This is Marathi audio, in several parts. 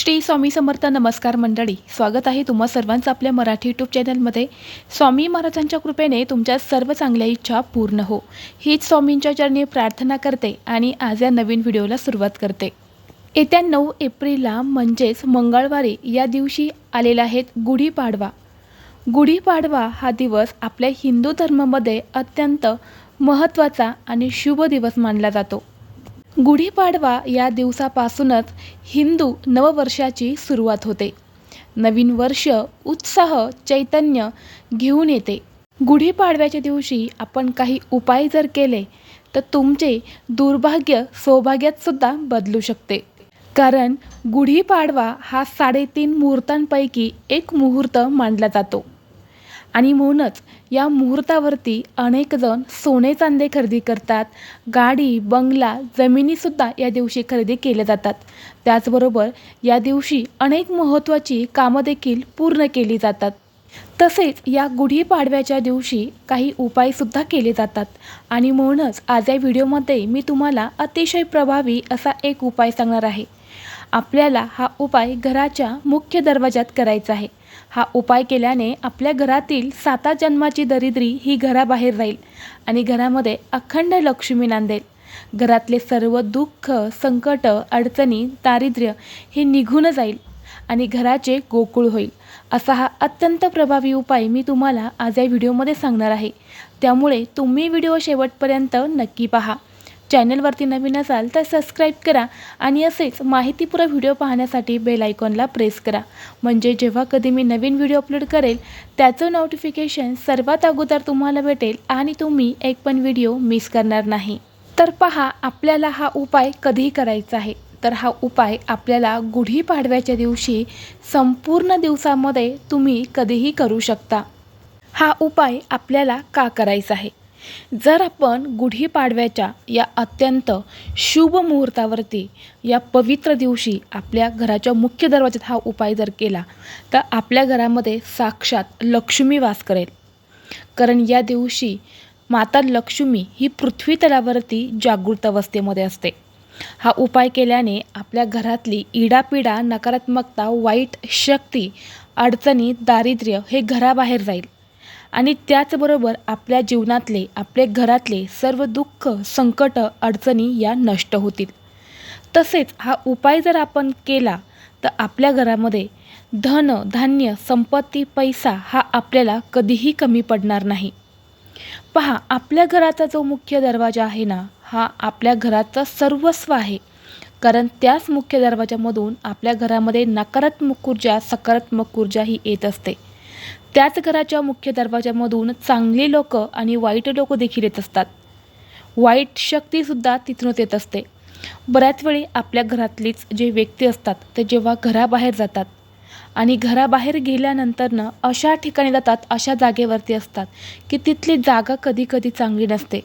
श्री स्वामी समर्थ नमस्कार मंडळी. स्वागत आहे तुम्हा सर्वांचं आपल्या मराठी यूट्यूब चॅनलमध्ये स्वामी महाराजांच्या कृपेने तुमच्या सर्व चांगल्या इच्छा पूर्ण हो. हीच स्वामींच्या चरणी प्रार्थना करते आणि आज या नवीन व्हिडिओला सुरुवात करते. येत्या नऊ एप्रिलला म्हणजेच मंगळवारी या दिवशी आलेला आहेत गुढीपाडवा गुढीपाडवा हा दिवस आपल्या हिंदू धर्मामध्ये अत्यंत महत्त्वाचा आणि शुभ दिवस मानला जातो. गुढीपाडवा या दिवसापासूनच हिंदू नववर्षाची सुरुवात होते. नवीन वर्ष उत्साह चैतन्य घेऊन येते. गुढीपाडव्याच्या दिवशी आपण काही उपाय जर केले तर तुमचे दुर्भाग्य सौभाग्यातसुद्धा बदलू शकते. कारण गुढीपाडवा हा साडेतीन मुहूर्तांपैकी एक मुहूर्त मानला जातो. आणि म्हणूनच या मुहूर्तावरती अनेकजण सोने चांदे खरेदी करतात. गाडी बंगला जमिनीसुद्धा या दिवशी खरेदी केल्या जातात. त्याचबरोबर या दिवशी अनेक महत्त्वाची कामं देखील पूर्ण केली जातात. तसेच या गुढीपाडव्याच्या दिवशी काही उपायसुद्धा केले जातात. आणि म्हणूनच आज या व्हिडिओमध्ये मी तुम्हाला अतिशय प्रभावी असा एक उपाय सांगणार आहे. आपल्याला हा उपाय घराच्या मुख्य दरवाजात करायचा आहे. हा उपाय केल्याने आपल्या घरातील साता जन्माची दरिद्री ही घराबाहेर राहील आणि घरामध्ये अखंड लक्ष्मी नांदेल. घरातले सर्व दुःख संकट अडचणी दारिद्र्य हे निघून जाईल आणि घराचे गोकुळ होईल. असा हा अत्यंत प्रभावी उपाय मी तुम्हाला आज या व्हिडिओमध्ये सांगणार आहे. त्यामुळे तुम्ही व्हिडिओ शेवटपर्यंत नक्की पहा. चॅनलवरती नवीन असाल तर सबस्क्राईब करा आणि असेच माहितीपूर्ण व्हिडिओ पाहण्यासाठी बेल आयकॉनला प्रेस करा. म्हणजे जेव्हा कधी मी नवीन व्हिडिओ अपलोड करेल त्याचं नोटिफिकेशन सर्वात अगोदर तुम्हाला भेटेल आणि तुम्ही एक पण व्हिडिओ मिस करणार नाही. तर पहा आपल्याला हा उपाय कधी करायचा आहे. तर हा उपाय आपल्याला गुढीपाडव्याच्या दिवशी संपूर्ण दिवसामध्ये तुम्ही कधीही करू शकता. हा उपाय आपल्याला का करायचा आहे? जर आपण गुढीपाडव्याच्या या अत्यंत शुभ मुहूर्तावरती या पवित्र दिवशी आपल्या घराच्या मुख्य दरवाजात हा उपाय जर केला तर आपल्या घरामध्ये साक्षात लक्ष्मी वास करेल. कारण या दिवशी माता लक्ष्मी ही पृथ्वी तलावरती जागृत अवस्थेमध्ये असते. हा उपाय केल्याने आपल्या घरातली इडापिडा नकारात्मकता वाईट शक्ती अडचणी दारिद्र्य हे घराबाहेर जाईल. आणि त्याचबरोबर आपल्या जीवनातले आपले घरातले सर्व दुःख संकट अडचणी या नष्ट होतील. तसेच हा उपाय जर आपण केला तर आपल्या घरामध्ये धन धान्य संपत्ती पैसा हा आपल्याला कधीही कमी पडणार नाही. पहा आपल्या घराचा जो मुख्य दरवाजा आहे ना हा आपल्या घराचा सर्वस्व आहे. कारण त्याच मुख्य दरवाजामधून आपल्या घरामध्ये नकारात्मक ऊर्जा सकारात्मक ऊर्जा ही येत असते. त्याच घराच्या मुख्य दरवाजामधून चांगली लोक आणि वाईट लोक देखील येत असतात. वाईट शक्तीसुद्धा तिथूनच येत असते. बऱ्याच वेळी आपल्या घरातलीच जे व्यक्ती असतात ते जेव्हा घराबाहेर जातात आणि घराबाहेर गेल्यानंतरनं अशा ठिकाणी जातात अशा जागेवरती असतात की तिथली जागा कधी कधी चांगली नसते.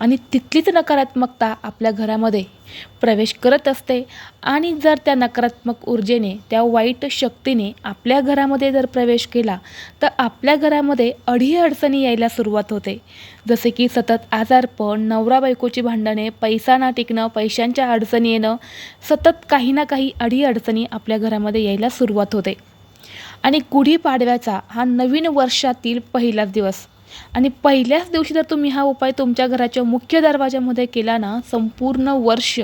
आणि तिथलीच नकारात्मकता आपल्या घरामध्ये प्रवेश करत असते. आणि जर त्या नकारात्मक ऊर्जेने त्या वाईट शक्तीने आपल्या घरामध्ये जर प्रवेश केला तर आपल्या घरामध्ये अडीअडचणी यायला सुरुवात होते. जसे की सतत आजारपण नवरा बायकोची भांडणे पैसा ना टिकणं पैशांच्या अडचणी येणं सतत काही ना काही अडीअडचणी आपल्या घरामध्ये यायला सुरुवात होते. आणि गुढीपाडव्याचा हा नवीन वर्षातील पहिलाच दिवस. आणि पहिल्याच दिवशी जर तुम्ही हा उपाय तुमच्या घराच्या मुख्य दरवाजामध्ये केला ना संपूर्ण वर्ष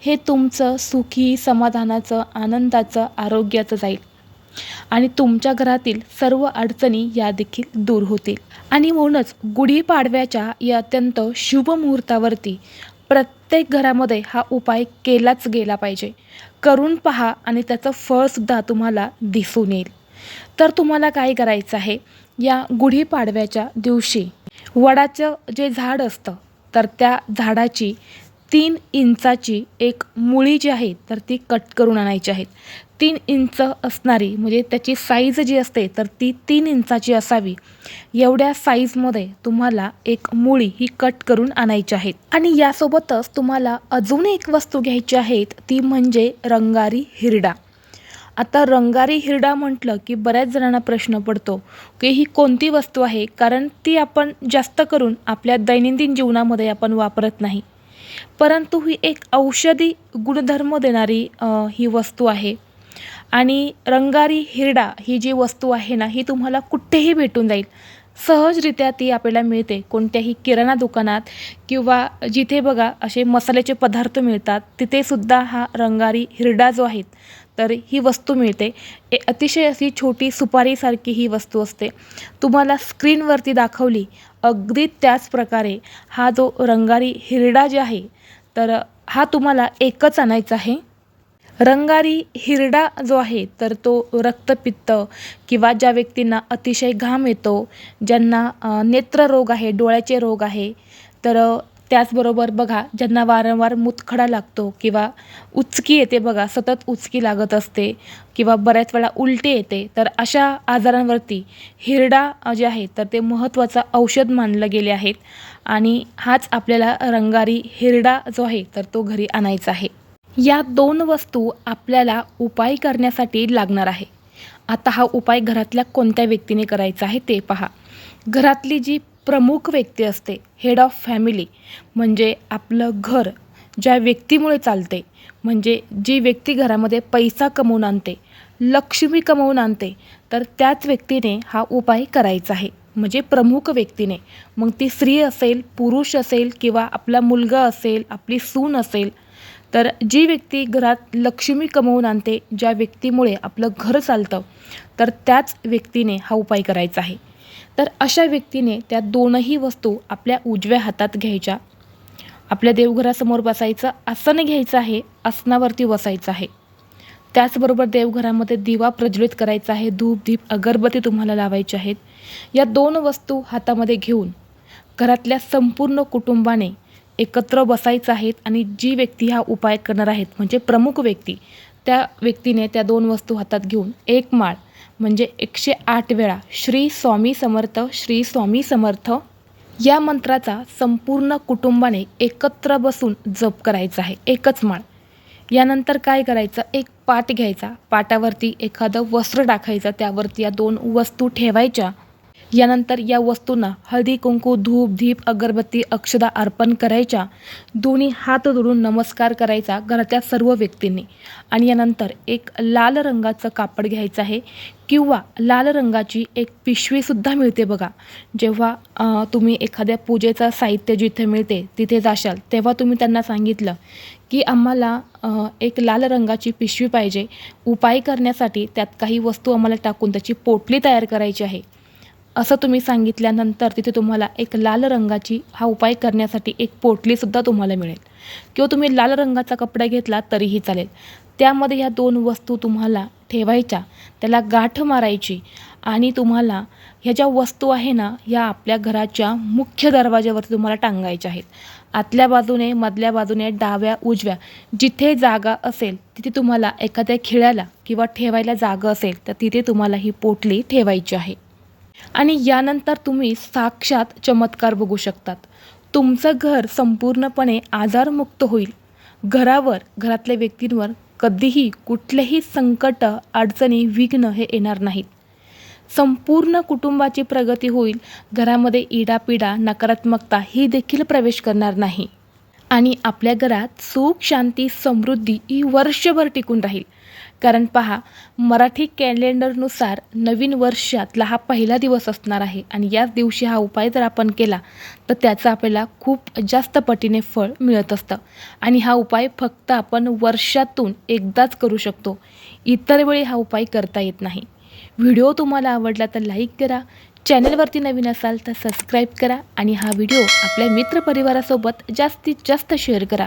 हे तुमचं सुखी समाधानाचं आनंदाचं आरोग्याचं जाईल. आणि तुमच्या घरातील सर्व अडचणी या देखील दूर होतील. आणि म्हणूनच गुढीपाडव्याच्या या अत्यंत शुभ मुहूर्तावरती प्रत्येक घरामध्ये हा उपाय केलाच गेला पाहिजे. करून पहा आणि त्याचं फळसुद्धा तुम्हाला दिसून येईल. तर तुम्हाला काय करायचं आहे? या गुढीपाडव्याच्या दिवशी वडाचं जे झाड असतं तर त्या झाडाची तीन इंचाची एक मुळी जी आहे तर ती कट करून आणायची आहेत तीन इंच असणारी म्हणजे त्याची साईज जी असते तर ती तीन इंचाची असावी. एवढ्या साईजमध्ये तुम्हाला एक मुळी ही कट करून आणायची आहेत आणि यासोबतच तुम्हाला अजून एक वस्तू घ्यायची आहेत ती म्हणजे रंगारी हिरडा. आता रंगारी हिरडा म्हटलं की बऱ्याच जणांना प्रश्न पडतो की ही कोणती वस्तू आहे? कारण ती आपण जास्त करून आपल्या दैनंदिन जीवनामध्ये आपण वापरत नाही. परंतु ही एक औषधी गुणधर्म देणारी ही वस्तू आहे. आणि रंगारी हिरडा ही जी वस्तू आहे ना ही तुम्हाला कुठेही भेटून जाईल. सहजरित्या ती आपल्याला मिळते कोणत्याही किराणा दुकानात किंवा जिथे बघा असे मसाल्याचे पदार्थ मिळतात तिथेसुद्धा हा रंगारी हिरडा जो आहे तर ही वस्तू मिळते. ए अतिशय अशी छोटी सुपारीसारखी ही वस्तू असते. तुम्हाला स्क्रीनवरती दाखवली अगदी त्याच प्रकारे हा जो रंगारी हिरडा जे आहे तर हा तुम्हाला एकच आणायचा आहे. रंगारी हिरडा जो आहे तर तो रक्तपित्त किंवा ज्या व्यक्तींना अतिशय घाम येतो ज्यांना नेत्ररोग आहे डोळ्याचे रोग आहे तर त्याचबरोबर बघा ज्यांना वारंवार मुतखडा लागतो किंवा उचकी येते बघा सतत उचकी लागत असते किंवा बऱ्याच वेळा उलटी येते तर अशा आजारांवरती हिरडा जे आहे तर ते महत्त्वाचं औषध मानलं गेले आहेत. आणि हाच आपल्याला रंगारी हिरडा जो आहे तर तो घरी आणायचा आहे. या दोन वस्तू आपल्याला उपाय करण्यासाठी लागणार आहे. आता हा उपाय घरातल्या कोणत्या व्यक्तीने करायचा आहे ते पहा. घरातली जी प्रमुख व्यक्ती असते. हेड ऑफ फॅमिली म्हणजे आपलं घर ज्या व्यक्तीमुळे चालते. म्हणजे जी व्यक्ती घरामध्ये पैसा कमवून आणते लक्ष्मी कमवून आणते तर त्याच व्यक्तीने हा उपाय करायचा आहे. म्हणजे प्रमुख व्यक्तीने. मग ती स्त्री असेल पुरुष असेल किंवा आपला मुलगा असेल आपली सून असेल तर जी व्यक्ती घरात लक्ष्मी कमवून आणते ज्या व्यक्तीमुळे आपलं घर चालतं तर त्याच व्यक्तीने हा उपाय करायचा आहे. तर अशा व्यक्तीने त्या दोनही वस्तू आपल्या उजव्या हातात घ्यायच्या. आपल्या देवघरासमोर बसायचं आसन घ्यायचं आहे आसनावरती बसायचं आहे. त्याचबरोबर देवघरामध्ये दिवा प्रज्वलित करायचा आहे धूप दीप अगरबत्ती तुम्हाला लावायची आहेत. या दोन वस्तू हातामध्ये घेऊन घरातल्या संपूर्ण कुटुंबाने एकत्र बसायचं आहेत आणि जी व्यक्ती हा उपाय करणार आहेत म्हणजे प्रमुख व्यक्ती त्या व्यक्तीने त्या दोन वस्तू हातात घेऊन एक माळ म्हणजे एकशे आठ वेळा श्री स्वामी समर्थ श्री स्वामी समर्थ या मंत्राचा संपूर्ण कुटुंबाने एकत्र बसून जप करायचा आहे. एकच माळ. यानंतर काय करायचं? एक पाट घ्यायचा. पाटावरती एखादं वस्त्र टाकायचं. त्यावरती या दोन वस्तू ठेवायच्या. यानंतर या वस्तूंना हळदी कुंकू धूप धीप अगरबत्ती अक्षदा अर्पण करायच्या. दोन्ही हात जोडून नमस्कार करायचा घरातल्या सर्व व्यक्तींनी. आणि यानंतर एक लाल रंगाचं कापड घ्यायचं आहे किंवा लाल रंगाची एक पिशवीसुद्धा मिळते बघा. जेव्हा तुम्ही एखाद्या पूजेचं साहित्य जिथे मिळते तिथे जाशाल तेव्हा तुम्ही त्यांना सांगितलं की आम्हाला एक लाल रंगाची पिशवी पाहिजे. उपाय करण्यासाठी त्यात काही वस्तू आम्हाला टाकून त्याची पोटली तयार करायची आहे. असं तुम्ही सांगितल्यानंतर तिथे तुम्हाला एक लाल रंगाची हा उपाय करण्यासाठी एक पोटलीसुद्धा तुम्हाला मिळेल. किंवा तुम्ही लाल रंगाचा कपडा घेतला तरीही चालेल. त्यामध्ये ह्या दोन वस्तू तुम्हाला ठेवायच्या. त्याला गाठ मारायची आणि तुम्हाला ह्या ज्या वस्तू आहे ना ह्या आपल्या घराच्या मुख्य दरवाज्यावरती तुम्हाला टांगायच्या आहेत. आतल्या बाजूने मधल्या बाजूने डाव्या उजव्या जिथे जागा असेल तिथे तुम्हाला एखाद्या खिळ्याला किंवा ठेवायला जागा असेल तर तिथे तुम्हाला ही पोटली ठेवायची आहे. आणि यानंतर तुम्ही साक्षात चमत्कार बघू शकतात. तुमचं घर संपूर्णपणे आजारमुक्त होईल. घरावर घरातल्या व्यक्तींवर कधीही कुठलेही संकट अडचणी विघ्न हे येणार नाहीत. संपूर्ण कुटुंबाची प्रगती होईल. घरामध्ये इडापिडा नकारात्मकता ही देखील प्रवेश करणार नाही. आणि आपल्या घरात सुख शांती समृद्धी ही वर्षभर टिकून राहील. कारण पहा मराठी कॅलेंडरनुसार नवीन वर्षातला हा पहिला दिवस असणार आहे आणि याच दिवशी हा उपाय जर आपण केला तर त्याचं आपल्याला खूप जास्त पटीने फळ मिळत असतं. आणि हा उपाय फक्त आपण वर्षातून एकदाच करू शकतो. इतर वेळी हा उपाय करता येत नाही. व्हिडिओ तुम्हाला आवडला तर लाईक करा चॅनलवरती नवीन असाल तर सबस्क्राईब करा आणि हा व्हिडिओ आपल्या मित्रपरिवारासोबत जास्तीत जास्त शेअर करा.